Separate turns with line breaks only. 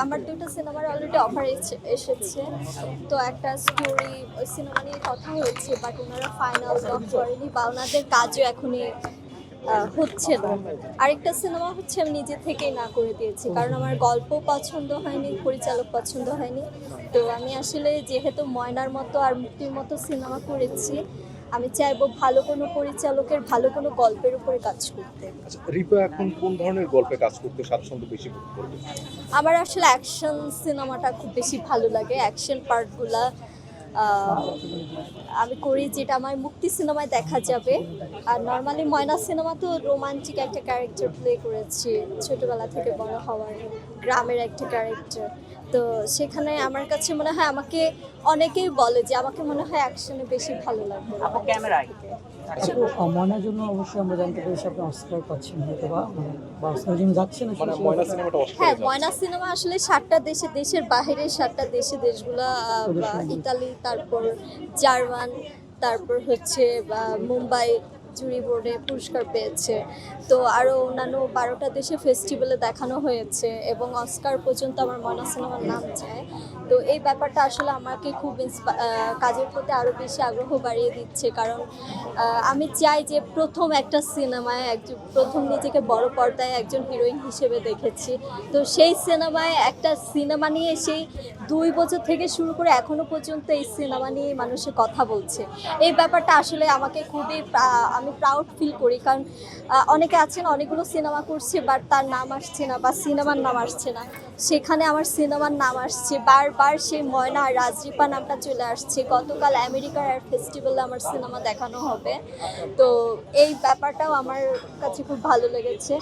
আমার দুটো সিনেমার অলরেডি অফার এসেছে। তো একটা স্টোরি সিনেমা নিয়ে কথা হয়েছে বাট ওনারা ফাইনাল লক করেনি, বা ওনাদের কাজও এখনই হচ্ছে না। আরেকটা সিনেমা হচ্ছে, আমি নিজে থেকেই না করে দিয়েছি, কারণ আমার গল্প পছন্দ হয়নি, পরিচালক পছন্দ হয়নি। তো আমি আসলে যেহেতু ময়নার মতো আর মুক্তির মতো সিনেমা করেছি আমি চাইব ভালো কোনো পরিচালকের ভালো কোনো গল্পের উপরে কাজ করতে।
আচ্ছা রিপা এখন কোন ধরনের গল্পে কাজ করতে স্বাচ্ছন্দ্য বেশি করবে?
আমার আসলে অ্যাকশন সিনেমাটা খুব বেশি ভালো লাগে। অ্যাকশন পার্টগুলা আমি করি যেটা আমার মুক্তি সিনেমায় দেখা যাবে। আর নর্মালি ময়না সিনেমা তো রোমান্টিক একটা ক্যারেক্টার প্লে করেছি, ছোটবেলা থেকে বড় হওয়ার গ্রামের একটা ক্যারেক্টার তো সেখানে আমার কাছে মনে হয় আমাকে অনেকেই বলে যে আমাকে মনে হয় অ্যাকশনে বেশি ভালো লাগবে।
ক্যামেরায়
ময়নার জন্য অবশ্যই আমরা জানতে পেরেছি আপনি অস্কার পাচ্ছেন হয়তো বা মানে বা অস্কার জন্য না
মানে ময়না সিনেমাটা
হ্যাঁ ময়না সিনেমা আসলে সাতটা দেশে দেশের বাইরের সাতটা দেশে দেশগুলা বা ইতালি তারপর জার্মান তারপর হচ্ছে বা মুম্বাই জুরি বোর্ডে পুরস্কার পেয়েছে। তো আরও অন্যান্য বারোটা দেশে ফেস্টিভ্যালে দেখানো হয়েছে এবং অস্কার পর্যন্ত আমার ময়না সিনেমার নাম যায়। তো এই ব্যাপারটা আসলে আমাকে খুব কাজের প্রতি আরও বেশি আগ্রহ বাড়িয়ে দিচ্ছে। কারণ আমি চাই যে প্রথম একটা সিনেমায় একজন প্রথম নিজেকে বড় পর্দায় একজন হিরোইন হিসেবে দেখেছি। তো সেই সিনেমায় একটা সিনেমা নিয়ে সেই দুই বছর থেকে শুরু করে এখনও পর্যন্ত এই সিনেমা নিয়ে মানুষে কথা বলছে। এই ব্যাপারটা আসলে আমাকে খুবই আমি প্রাউড ফিল করি। কারণ অনেকে আছেন, অনেকগুলো সিনেমা করছে বাট তার নাম আসছে না বা সিনেমার নাম আসছে না। সেখানে আমার সিনেমার নাম আসছে। বারবার সেই ময়না রাজরিপা নামটা চলে আসছে। গতকাল আমেরিকার আর ফেস্টিভ্যালে আমার সিনেমা দেখানো হবে। তো এই ব্যাপারটাও আমার কাছে খুব ভালো লেগেছে।